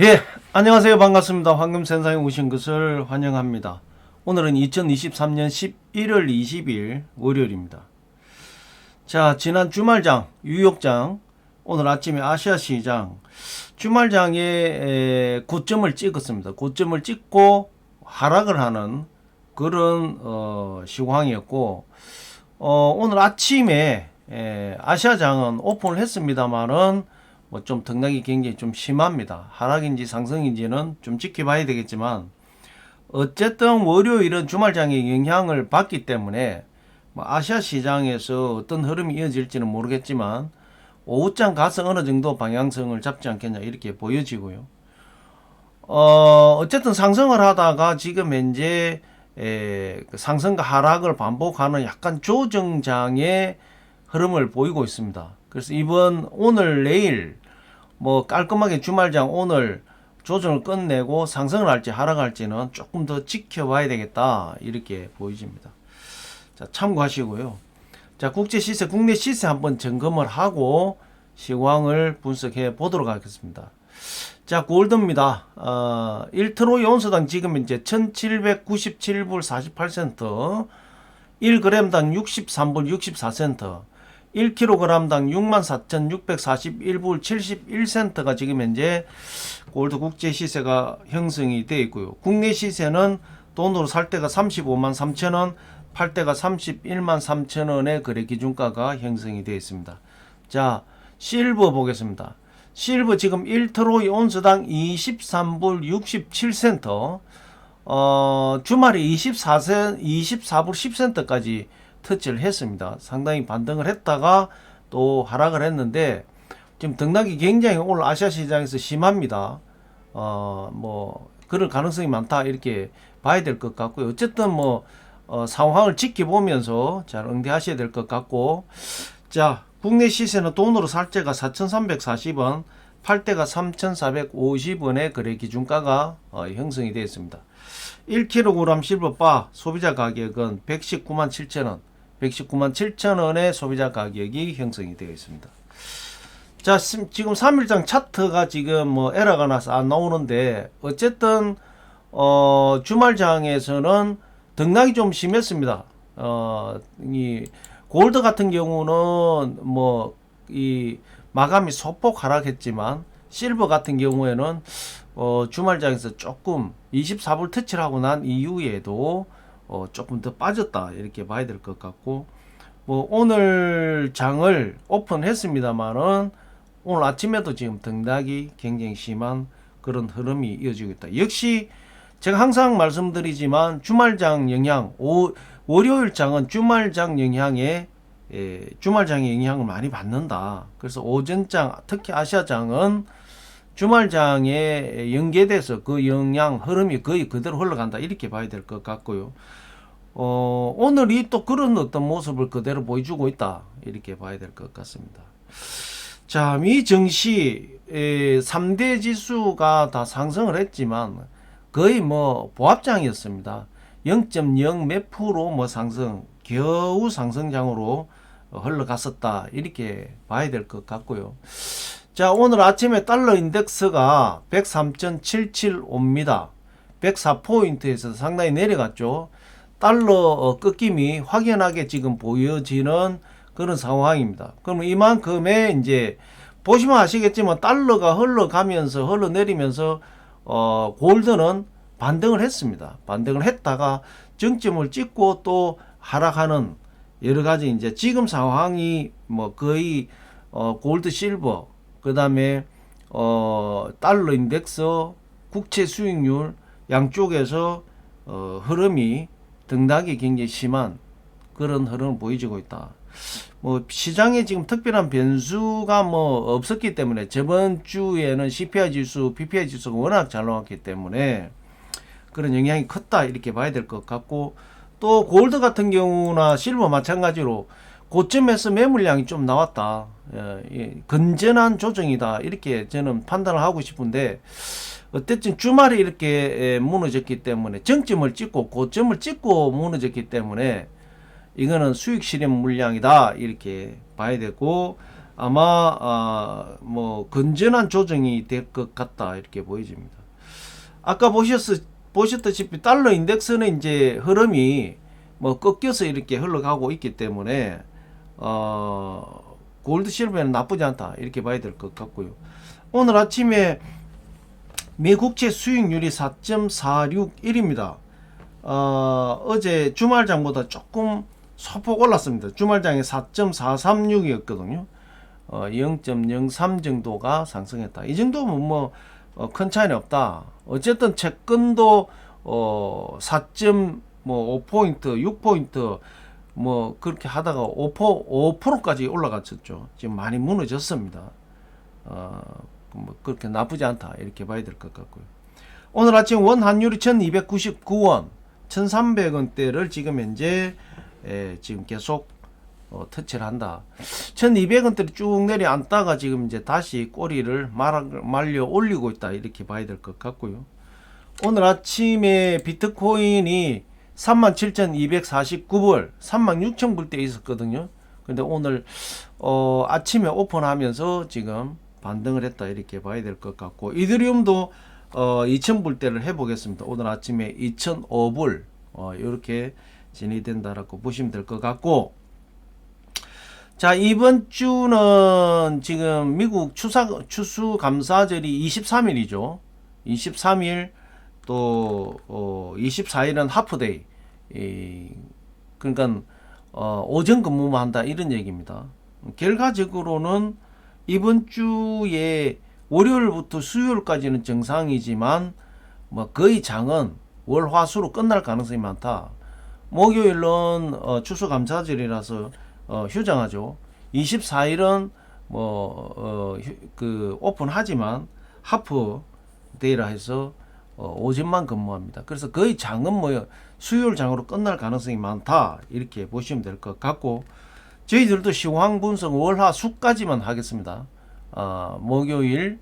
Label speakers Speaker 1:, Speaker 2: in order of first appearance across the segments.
Speaker 1: 예, 안녕하세요. 반갑습니다. 황금센상에 오신 것을 환영합니다. 오늘은 2023년 11월 20일 월요일입니다. 자, 지난 주말장, 뉴욕장, 오늘 아침에 아시아 시장, 주말장에 에, 고점을 찍었습니다. 고점을 찍고 하락을 하는 그런 어, 시황이었고, 어, 오늘 아침에 에, 아시아장은 오픈을 했습니다만은 뭐 좀 등락이 굉장히 좀 심합니다. 하락인지 상승인지는 좀 지켜봐야 되겠지만 어쨌든 월요일은 주말장의 영향을 받기 때문에 뭐 아시아 시장에서 어떤 흐름이 이어질지는 모르겠지만 오후장 가서 어느 정도 방향성을 잡지 않겠냐 이렇게 보여지고요. 어, 어쨌든 상승을 하다가 지금 현재 에, 그 상승과 하락을 반복하는 약간 조정장의 흐름을 보이고 있습니다. 그래서 이번 오늘 내일 뭐 깔끔하게 주말장 오늘 조정을 끝내고 상승을 할지 하락할지는 조금 더 지켜봐야 되겠다 이렇게 보여집니다. 자 참고하시고요. 자 국제 시세, 국내 시세 한번 점검을 하고 시황을 분석해 보도록 하겠습니다. 자 골드입니다. 어, 1트로이 온수당 지금 이제 1797불 48센트 1g당 63불 64센트 1kg당 64,641불 71센트가 지금 현재 골드 국제 시세가 형성이 되어 있고요. 국내 시세는 돈으로 살 때가 35만 3천 원, 팔 때가 31만 3천 원의 거래 기준가가 형성이 되어 있습니다. 자, 실버 보겠습니다. 실버 지금 1트로이 온스당 23불 67센터, 어, 주말에 24센, 24불 10센터까지 터치를 했습니다. 상당히 반등을 했다가 또 하락을 했는데 지금 등락이 굉장히 오늘 아시아 시장에서 심합니다. 어, 뭐 그럴 가능성이 많다 이렇게 봐야 될 것 같고요. 어쨌든 뭐 어, 상황을 지켜보면서 잘 응대하셔야 될 것 같고 자 국내 시세는 돈으로 살 때가 4,340원, 팔 때가 3,450원의 거래 기준가가 어, 형성이 되어 있습니다. 1kg 실버바 소비자 가격은 119만 7천원, 119만 7천 원의 소비자 가격이 형성이 되어 있습니다. 자, 심- 지금 3일장 차트가 지금 뭐 에러가 나서 안 나오는데 어쨌든 어, 주말장에서는 등락이 좀 심했습니다. 어, 이 골드 같은 경우는 뭐 이 마감이 소폭 하락했지만 실버 같은 경우에는 어, 주말장에서 조금 24불 터치를 하고 난 이후에도 어, 조금 더 빠졌다 이렇게 봐야 될 것 같고 뭐 오늘 장을 오픈했습니다만은 오늘 아침에도 지금 등락이 굉장히 심한 그런 흐름이 이어지고 있다. 역시 제가 항상 말씀드리지만 주말장 영향, 오, 월요일 장은 주말장 영향에 예, 주말장의 영향을 많이 받는다. 그래서 오전장, 특히 아시아장은 주말장에 연계돼서 그 영향 흐름이 거의 그대로 흘러간다. 이렇게 봐야 될 것 같고요. 어, 오늘이 또 그런 어떤 모습을 그대로 보여주고 있다. 이렇게 봐야 될 것 같습니다. 자, 미 증시 에, 3대 지수가 다 상승을 했지만 거의 뭐 보합장이었습니다. 0.0 몇 프로 뭐 상승, 겨우 상승장으로 흘러갔었다. 이렇게 봐야 될 것 같고요. 자, 오늘 아침에 달러 인덱스가 103.775입니다. 104포인트에서 상당히 내려갔죠. 달러 어, 꺾임이 확연하게 지금 보여지는 그런 상황입니다. 그럼 이만큼의 이제 보시면 아시겠지만 달러가 흘러가면서 흘러내리면서 어 골드는 반등을 했습니다. 반등을 했다가 정점을 찍고 또 하락하는 여러 가지 이제 지금 상황이 뭐 거의 어 골드 실버 그다음에 어 달러 인덱스 국채 수익률 양쪽에서 어 흐름이 등락이 굉장히 심한 그런 흐름을 보여주고 있다. 뭐 시장에 지금 특별한 변수가 뭐 없었기 때문에 저번 주에는 CPI 지수, PPI 지수가 워낙 잘 나왔기 때문에 그런 영향이 컸다 이렇게 봐야 될 것 같고 또 골드 같은 경우나 실버 마찬가지로 고점에서 매물량이 좀 나왔다. 예, 예, 건전한 조정이다 이렇게 저는 판단을 하고 싶은데 어쨌든 주말에 이렇게 에, 무너졌기 때문에 정점을 찍고 고점을 찍고 무너졌기 때문에 이거는 수익 실현 물량이다 이렇게 봐야 되고 아마 아, 뭐 건전한 조정이 될 것 같다 이렇게 보여집니다. 아까 보셨 보셨다시피 달러 인덱스는 이제 흐름이 뭐 꺾여서 이렇게 흘러가고 있기 때문에 어 골드 실버는 나쁘지 않다 이렇게 봐야 될 것 같고요. 오늘 아침에 미국채 수익률이 4.461입니다. 어, 어제 주말장보다 조금 소폭 올랐습니다. 주말장에 4.436이었거든요. 어, 0.03 정도가 상승했다. 이 정도면 뭐, 어, 큰 차이는 없다. 어쨌든 채권도, 어, 4.5포인트, 6포인트, 뭐, 그렇게 하다가 5%, 5%까지 올라갔었죠. 지금 많이 무너졌습니다. 어, 뭐, 그렇게 나쁘지 않다. 이렇게 봐야 될 것 같고요. 오늘 아침 원 환율이 1299원, 1300원대를 지금 현재, 에, 지금 계속 어, 터치를 한다. 1200원대를 쭉 내려앉다가 지금 이제 다시 꼬리를 말, 말려 올리고 있다. 이렇게 봐야 될 것 같고요. 오늘 아침에 비트코인이 37,249불, 36,000불대 있었거든요. 근데 오늘 어, 아침에 오픈하면서 지금 반등을 했다. 이렇게 봐야 될 것 같고 이더리움도 어, 2,000불대를 해보겠습니다. 오늘 아침에 2,005불 어, 이렇게 진입된다라고 보시면 될 것 같고 자, 이번 주는 지금 미국 추사, 추수감사절이 23일이죠. 23일 또 어, 24일은 하프데이. 이, 그러니까 어, 오전 근무만 한다 이런 얘기입니다. 결과적으로는 이번 주에 월요일부터 수요일까지는 정상이지만 뭐 거의 장은 월화수로 끝날 가능성이 많다. 목요일은 어, 추수감사절이라서 어, 휴장하죠. 24일은 뭐, 어, 휴- 그, 오픈하지만, 하프 데이라 해서, 어, 오전만 근무합니다. 그래서 거의 장은 뭐, 수요일 장으로 끝날 가능성이 많다. 이렇게 보시면 될 것 같고, 저희들도 시황 분석 월화 수까지만 하겠습니다. 아, 목요일,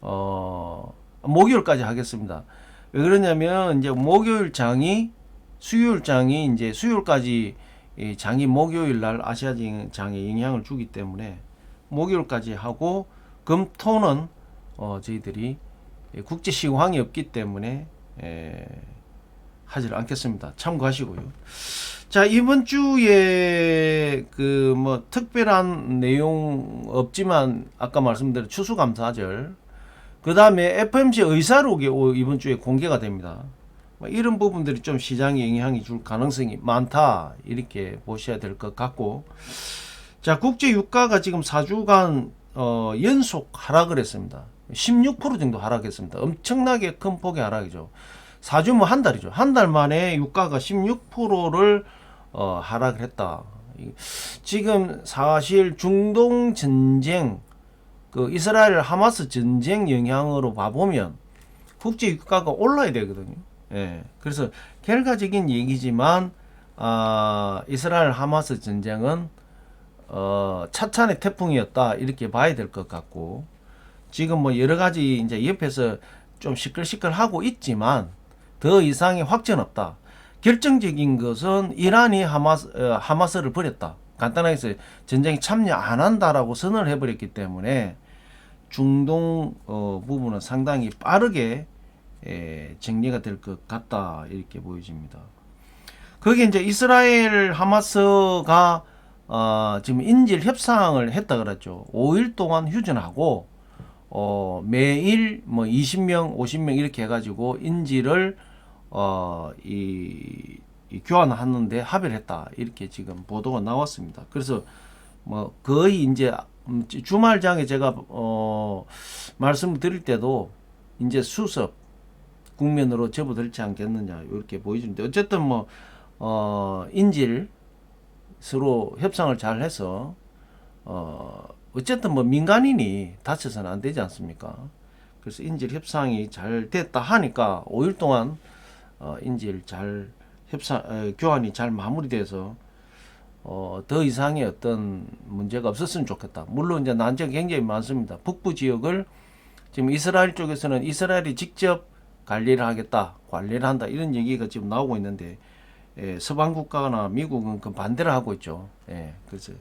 Speaker 1: 어, 목요일까지 하겠습니다. 왜 그러냐면, 이제 목요일 장이, 수요일 장이 이제 수요일까지 이 장이 목요일 날 아시아 장에 영향을 주기 때문에 목요일까지 하고 금토는 어 저희들이 예, 국제 시황이 없기 때문에 에, 하지 않겠습니다. 참고하시고요. 자 이번 주에 그 뭐 특별한 내용 없지만 아까 말씀드린 추수감사절 그 다음에 FMC 의사록이 오- 이번 주에 공개가 됩니다. 뭐 이런 부분들이 좀 시장에 영향이 줄 가능성이 많다 이렇게 보셔야 될 것 같고. 자 국제 유가가 지금 4주간 어, 연속 하락을 했습니다. 16% 정도 하락했습니다. 엄청나게 큰 폭의 하락이죠. 4주 뭐 한 달이죠. 한 달 만에 유가가 16%를 어, 하락을 했다 이- 지금 사실 중동 전쟁 그 이스라엘 하마스 전쟁 영향으로 봐보면 국제 유가가 올라야 되거든요 예. 그래서 결과적인 얘기지만 아, 이스라엘 하마스 전쟁은 어, 차찬의 태풍이었다 이렇게 봐야 될 것 같고 지금 뭐 여러 가지 이제 옆에서 좀 시끌시끌 하고 있지만 더 이상의 확전 없다. 결정적인 것은 이란이 하마스, 어, 하마스를 버렸다. 간단하게 해서 전쟁에 참여 안 한다라고 선언을 해버렸기 때문에 중동 어, 부분은 상당히 빠르게 에, 정리가 될 것 같다 이렇게 보여집니다. 거기 이제 이스라엘 하마스가 어, 지금 인질 협상을 했다 그랬죠. 5일 동안 휴전하고 어, 매일 뭐 20명, 50명 이렇게 해가지고 인질을 어, 이, 이 교환하는데 합의를 했다 이렇게 지금 보도가 나왔습니다. 그래서 뭐 거의 이제 음, 주말장에 제가 어, 말씀을 드릴 때도 이제 수습 국면으로 접어들지 않겠느냐 이렇게 보여지는데 어쨌든 뭐 어, 인질 서로 협상을 잘 해서 어, 어쨌든 뭐 민간인이 다쳐서는 안 되지 않습니까? 그래서 인질 협상이 잘 됐다 하니까 5일 동안 어, 인질 잘 협상 에, 교환이 잘 마무리돼서 어, 더 이상의 어떤 문제가 없었으면 좋겠다. 물론 이제 난제가 굉장히 많습니다. 북부 지역을 지금 이스라엘 쪽에서는 이스라엘이 직접 관리를 하겠다, 관리를 한다 이런 얘기가 지금 나오고 있는데 예, 서방 국가나 미국은 그 반대를 하고 있죠. 예, 그래서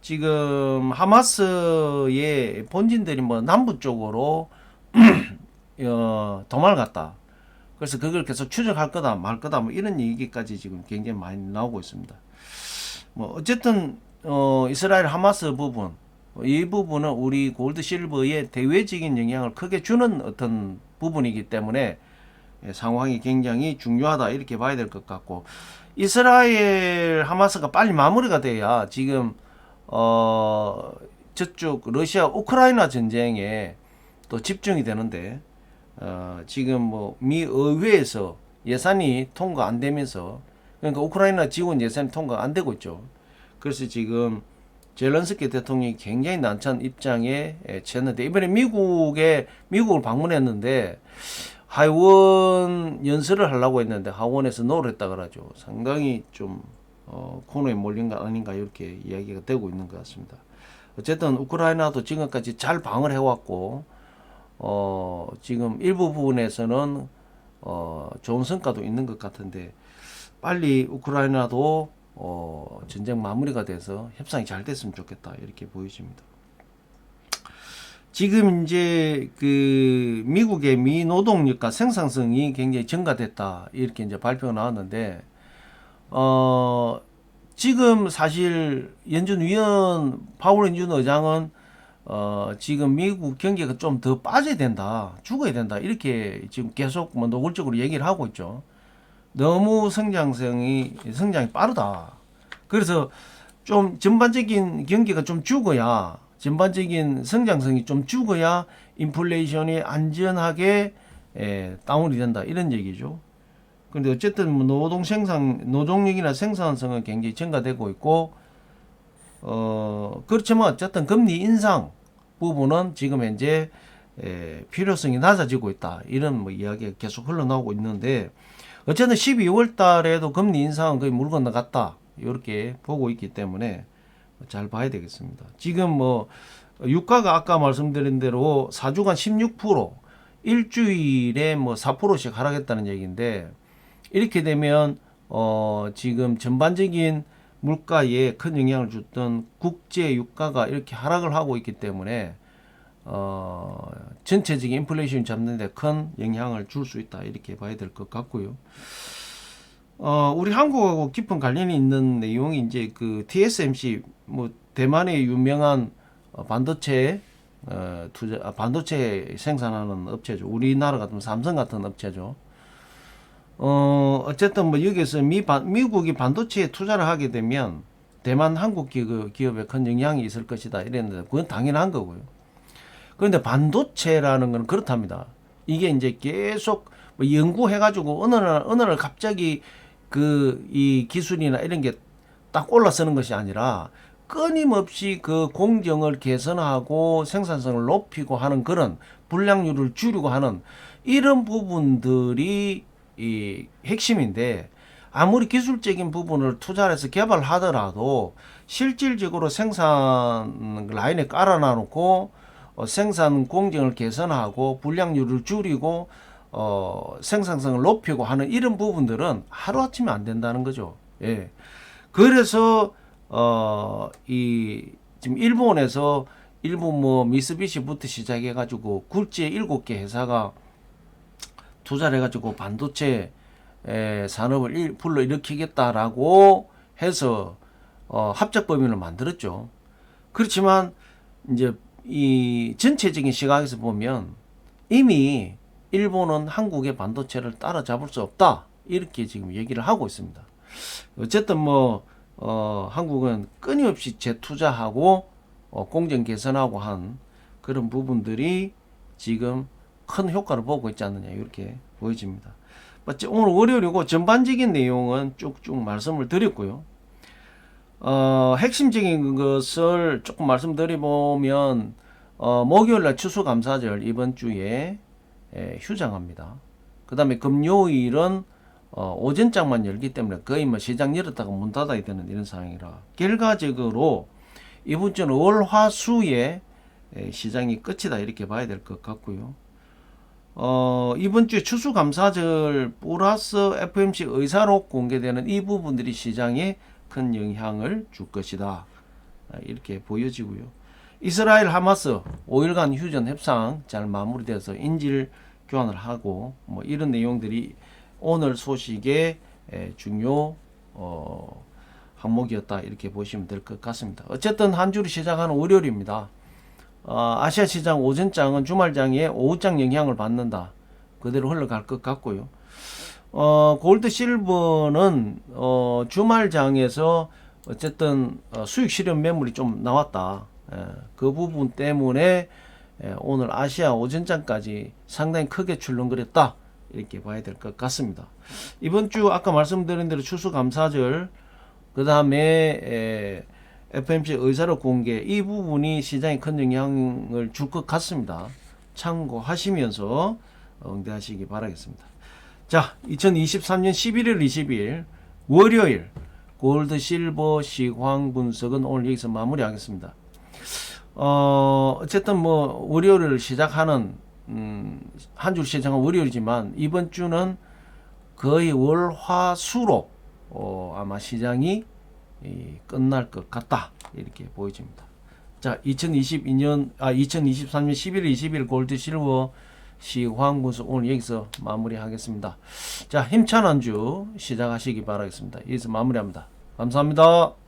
Speaker 1: 지금 하마스의 본진들이 뭐 남부 쪽으로 어, 도망을 갔다. 그래서 그걸 계속 추적할 거다 말 거다 뭐 이런 얘기까지 지금 굉장히 많이 나오고 있습니다. 뭐 어쨌든 어, 이스라엘 하마스 부분 어, 이 부분은 우리 골드 실버의 대외적인 영향을 크게 주는 어떤 부분이기 때문에 예, 상황이 굉장히 중요하다 이렇게 봐야 될 것 같고 이스라엘 하마스가 빨리 마무리가 돼야 지금 어 저쪽 러시아 우크라이나 전쟁에 또 집중이 되는데 어 지금 뭐 미 의회에서 예산이 통과 안 되면서 그러니까 우크라이나 지원 예산이 통과 안 되고 있죠. 그래서 지금 젤런스키 대통령이 굉장히 난처한 입장에 에 처했는데 이번에 미국에 미국을 방문했는데 하원 연설을 하려고 했는데 하원에서 노를 했다 그러죠. 상당히 좀 어, 코너에 몰린 거 아닌가 이렇게 이야기가 되고 있는 것 같습니다. 어쨌든 우크라이나도 지금까지 잘 방을 해왔고 어, 지금 일부 부분에서는 어, 좋은 성과도 있는 것 같은데 빨리 우크라이나도 어, 전쟁 마무리가 돼서 협상이 잘 됐으면 좋겠다 이렇게 보여집니다. 지금 이제 그 미국의 미 노동력과 생산성이 굉장히 증가됐다 이렇게 이제 발표가 나왔는데 어 지금 사실 연준 위원 파월 연준 의장은 어 지금 미국 경기가 좀 더 빠져야 된다 죽어야 된다 이렇게 지금 계속 뭐 노골적으로 얘기를 하고 있죠 너무 성장성이 성장이 빠르다 그래서 좀 전반적인 경기가 좀 죽어야 전반적인 성장성이 좀 죽어야 인플레이션이 안전하게 에, 다운이 된다 이런 얘기죠. 근데 어쨌든 뭐 노동 생산 노동력이나 생산성은 굉장히 증가되고 있고 어 그렇지만 어쨌든 금리 인상 부분은 지금 현재 에, 필요성이 낮아지고 있다 이런 뭐 이야기가 계속 흘러나오고 있는데 어쨌든 12월 달에도 금리 인상은 거의 물 건너갔다 이렇게 보고 있기 때문에 잘 봐야 되겠습니다. 지금 뭐 유가가 아까 말씀드린 대로 4주간 16% 일주일에 뭐 4%씩 하락했다는 얘기인데 이렇게 되면 어 지금 전반적인 물가에 큰 영향을 줬던 국제 유가가 이렇게 하락을 하고 있기 때문에 어 전체적인 인플레이션 잡는데 큰 영향을 줄 수 있다 이렇게 봐야 될 것 같고요. 어, 우리 한국하고 깊은 관련이 있는 내용이 이제 그 TSMC 뭐 대만의 유명한 어, 반도체 어, 투자 아, 반도체 생산하는 업체죠. 우리나라 같은 삼성 같은 업체죠. 어, 어쨌든 뭐 여기서 미 반, 미국이 반도체에 투자를 하게 되면 대만 한국 기업, 기업에 큰 영향이 있을 것이다 이랬는데 그건 당연한 거고요. 그런데 반도체라는 건 그렇답니다. 이게 이제 계속 뭐 연구해가지고 어느 날 어느 날 갑자기 그 이 기술이나 이런 게 딱 올라서는 것이 아니라 끊임없이 그 공정을 개선하고 생산성을 높이고 하는 그런 불량률을 줄이고 하는 이런 부분들이 이 핵심인데 아무리 기술적인 부분을 투자해서 개발하더라도 실질적으로 생산 라인에 깔아놔 놓고 어, 생산 공정을 개선하고 불량률을 줄이고 어, 생산성을 높이고 하는 이런 부분들은 하루아침에 안 된다는 거죠. 예. 그래서 어, 이 지금 일본에서 일본 뭐 미쓰비시부터 시작해 가지고 굴지에 일곱 개 회사가 투자를 해 가지고 반도체 에, 산업을 일, 불러 일으키겠다라고 해서 어, 합작 법인을 만들었죠. 그렇지만 이제 이 전체적인 시각에서 보면 이미 일본은 한국의 반도체를 따라잡을 수 없다. 이렇게 지금 얘기를 하고 있습니다. 어쨌든 뭐, 어, 한국은 끊임없이 재투자하고, 어, 공정 개선하고 한 그런 부분들이 지금 큰 효과를 보고 있지 않느냐. 이렇게 보여집니다. 오늘 월요일이고 전반적인 내용은 쭉쭉 말씀을 드렸고요. 어, 핵심적인 것을 조금 말씀드리보면, 어, 목요일날 추수감사절 이번 주에 예, 휴장합니다. 그 다음에 금요일은 어, 오전장만 열기 때문에 거의 뭐 시장 열었다가 문 닫아야 되는 이런 상황이라 결과적으로 이번 주는 월화수에 예, 시장이 끝이다 이렇게 봐야 될 것 같고요. 어, 이번 주에 추수감사절 플러스 FMC 의사록 공개되는 이 부분들이 시장에 큰 영향을 줄 것이다. 아, 이렇게 보여지고요. 이스라엘 하마스 5일간 휴전 협상 잘 마무리돼서 인질 교환을 하고 뭐 이런 내용들이 오늘 소식의 에, 중요 어, 항목이었다 이렇게 보시면 될 것 같습니다. 어쨌든 한 주를 시작하는 월요일입니다. 어, 아시아 시장 오전장은 주말장에 오후장 영향을 받는다. 그대로 흘러갈 것 같고요. 어, 골드 실버는 어, 주말장에서 어쨌든 어, 수익 실현 매물이 좀 나왔다. 예, 그 부분 때문에 예, 오늘 아시아 오전장까지 상당히 크게 출렁거렸다. 이렇게 봐야 될 것 같습니다. 이번 주 아까 말씀드린 대로 추수감사절 그 다음에 FMC 의사로 공개 이 부분이 시장에 큰 영향을 줄 것 같습니다. 참고하시면서 응대하시기 바라겠습니다. 자, 2023년 11월 20일 월요일 골드 실버 시황 분석은 오늘 여기서 마무리하겠습니다. 어, 어쨌든 뭐 월요일을 시작하는 음, 한주 시작은 월요일이지만 이번 주는 거의 월화수로 어, 아마 시장이 이, 끝날 것 같다 이렇게 보여집니다. 자, 2022년 아 2023년 11월 20일 골드 실버 시황 분석 오늘 여기서 마무리하겠습니다. 자, 힘찬 한주 시작하시기 바라겠습니다. 여기서 마무리합니다. 감사합니다.